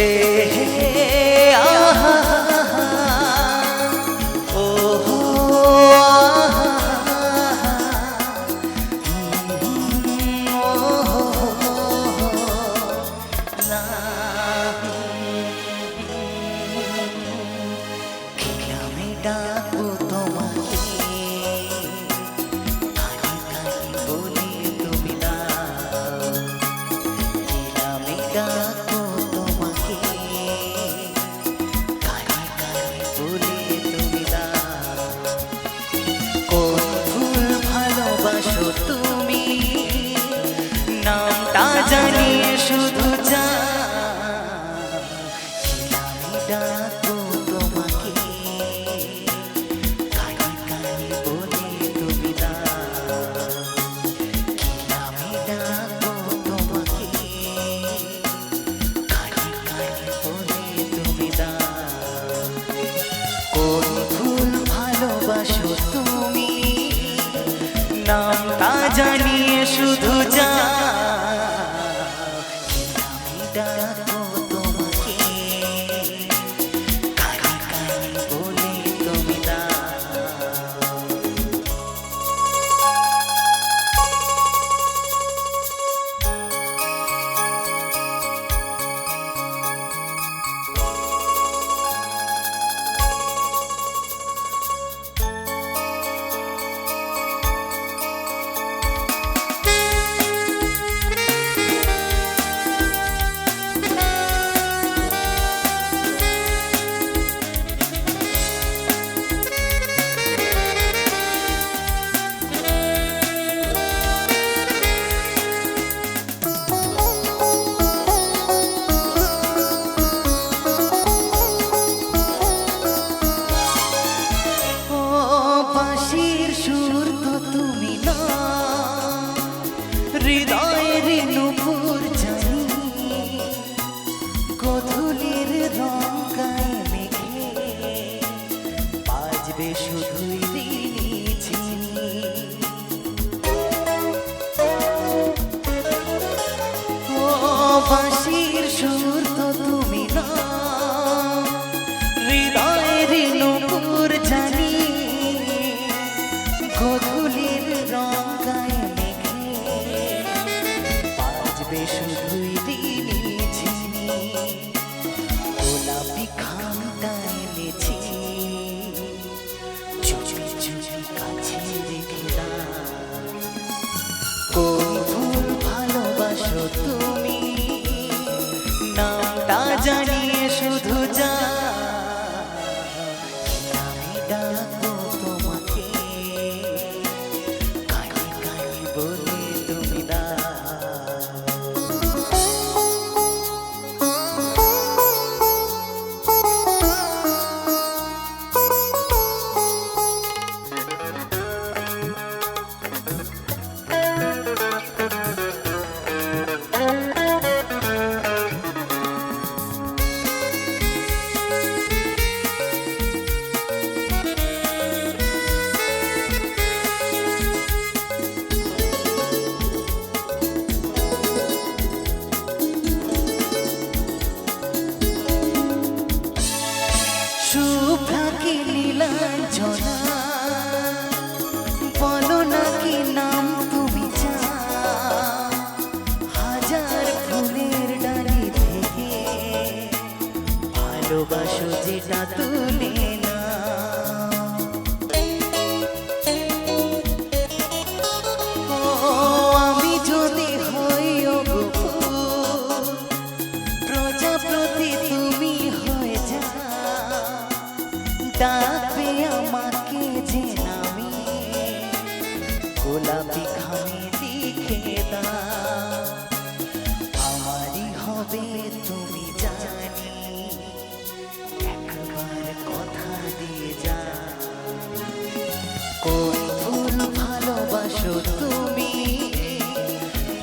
রে আহা ও না Oh. salvation through খোদা তুলে না আমি যদি হই প্রজাপতি তুমি হয়ে যা ডাকবে আমাকে যে নামে। গোলাপি